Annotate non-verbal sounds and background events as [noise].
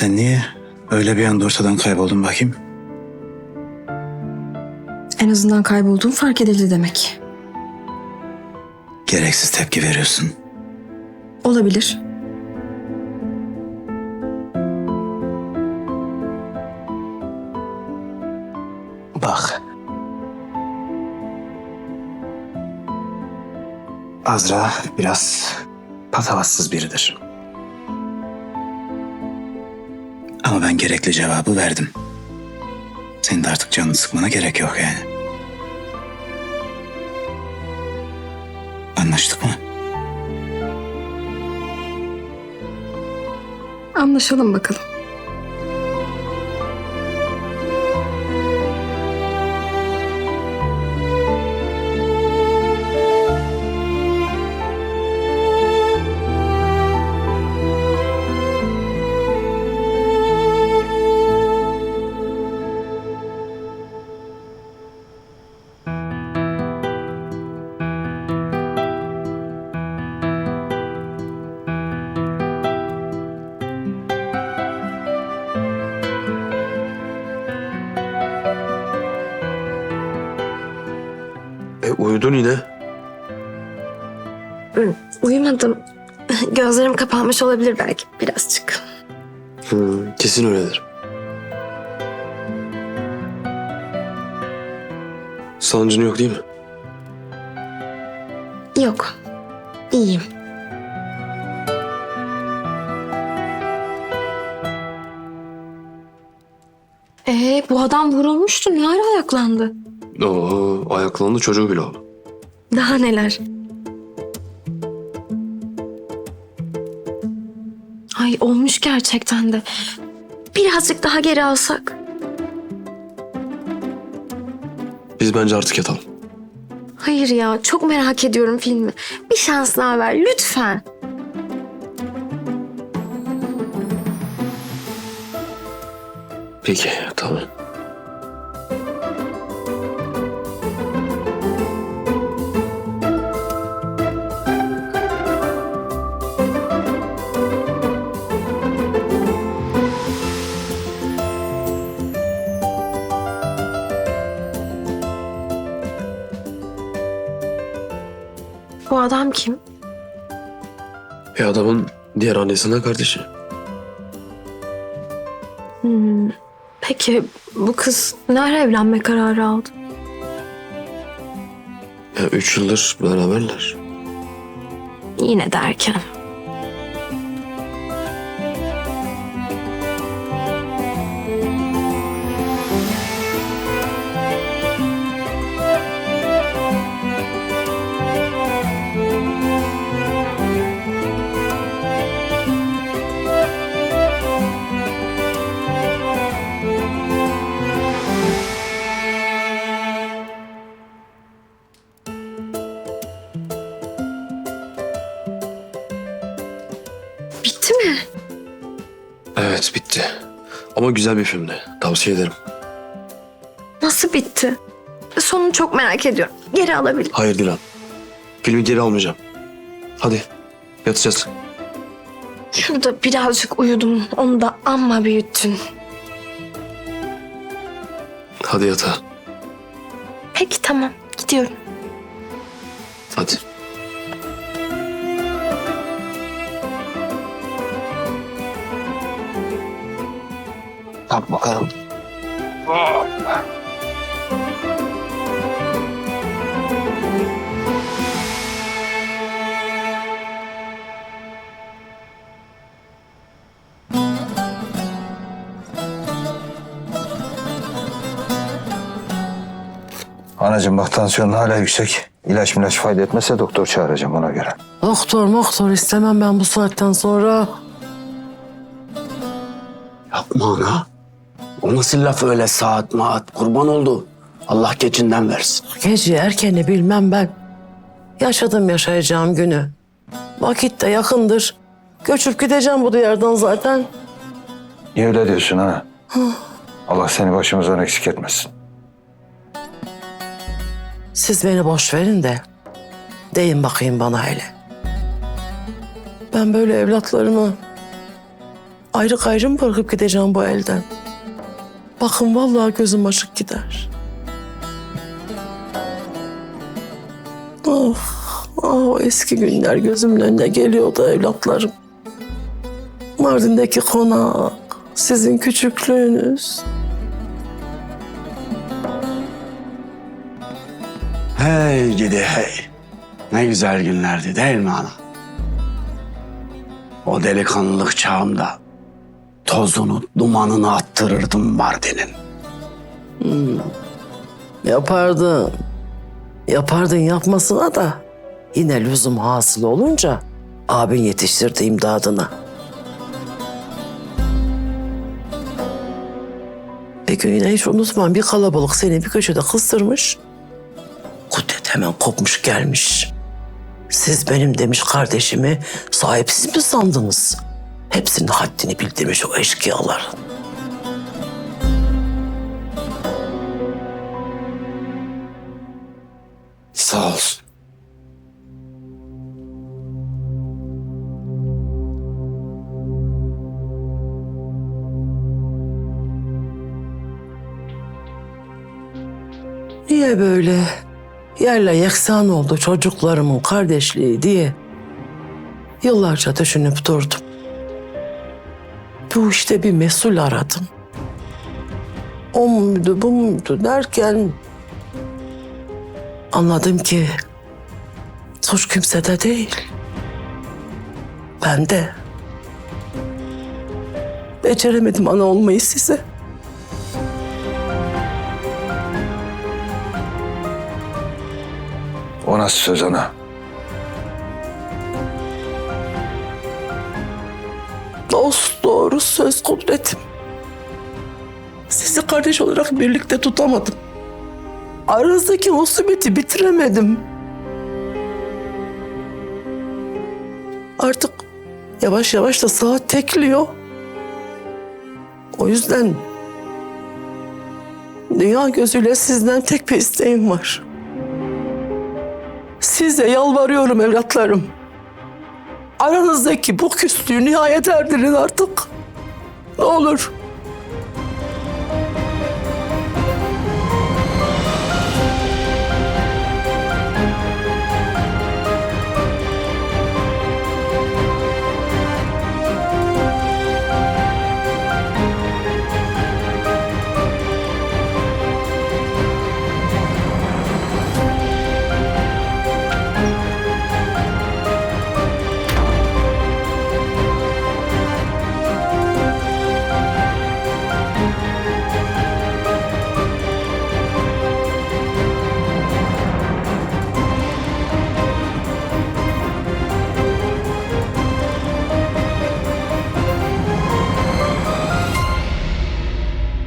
Sen niye öyle bir anda ortadan kayboldun bakayım? En azından kaybolduğum fark edildi demek. Gereksiz tepki veriyorsun. Olabilir. Bak. Azra biraz patavatsız biridir. Ama ben gerekli cevabı verdim. Senin de artık canını sıkmana gerek yok yani. Anlaştık mı? Anlaşalım bakalım. Uyudun yine. Uyumadım. [laughs] Gözlerim kapanmış olabilir belki birazcık. Hı, kesin öyledir. Sancın yok değil mi? Yok. İyiyim. Ee, bu adam vurulmuştu. Ne ara ayaklandı? Oo, ayaklandı çocuğu bile oldu. Daha neler? Ay olmuş gerçekten de. Birazcık daha geri alsak. Biz bence artık yatalım. Hayır ya çok merak ediyorum filmi. Bir şans daha ver lütfen. Peki tamam. Bu adam kim? E adamın diğer annesinden kardeşi. Hmm, Peki bu kız ne ara evlenme kararı aldı? Ya üç yıldır beraberler. Yine derken. Bitti mi? Evet bitti. Ama güzel bir filmdi. Tavsiye ederim. Nasıl bitti? Sonunu çok merak ediyorum. Geri alabilir. Hayır Dilan. Filmi geri almayacağım. Hadi yatacağız. Şurada birazcık uyudum. Onu da amma büyüttün. Hadi yatağa. Peki tamam. Gidiyorum. Hadi. Kalk bakalım. Anacığım bak tansiyonun hala yüksek. İlaç milaç fayda etmezse doktor çağıracağım ona göre. Doktor doktor istemem ben bu saatten sonra. Yapma ana. O nasıl laf öyle saat maat kurban oldu. Allah geçinden versin. Gece erkeni bilmem ben. Yaşadım yaşayacağım günü. Vakit de yakındır. Göçüp gideceğim bu diyardan zaten. Niye öyle diyorsun ha? Allah seni başımızdan eksik etmesin. Siz beni boş verin de deyin bakayım bana hele. Ben böyle evlatlarımı ayrı gayrı mı bırakıp gideceğim bu elden? Bakın vallahi gözüm açık gider. Ah, ah o eski günler gözümün önüne geliyordu evlatlarım. Mardin'deki konak, sizin küçüklüğünüz. Hey gidi hey. Ne güzel günlerdi değil mi ana? O delikanlılık çağımda tozunu, dumanını attırırdım Mardin'in. Yapardın. Yapardın yapmasına da yine lüzum hasıl olunca abin yetiştirdi imdadına. Gün yine hiç unutmam bir kalabalık seni bir köşede kıstırmış. Kudret hemen kopmuş gelmiş. Siz benim demiş kardeşimi sahipsiz mi sandınız? Hepsinin haddini bildirmiş o eşkıyaların. Sağ olsun. Niye böyle yerle yeksan oldu çocuklarımın kardeşliği diye yıllarca düşünüp durdum. Bu işte bir mesul aradım. O muydu bu muydu derken anladım ki suç kimsede değil. Bende. Beceremedim ana olmayı size. O nasıl söz ana? Dost doğru söz kudretim. Sizi kardeş olarak birlikte tutamadım. Aranızdaki musibeti bitiremedim. Artık yavaş yavaş da saat tekliyor. O yüzden dünya gözüyle sizden tek bir isteğim var. Size yalvarıyorum evlatlarım. Aranızdaki bu küslüğü nihayet erdirin artık. Ne olur.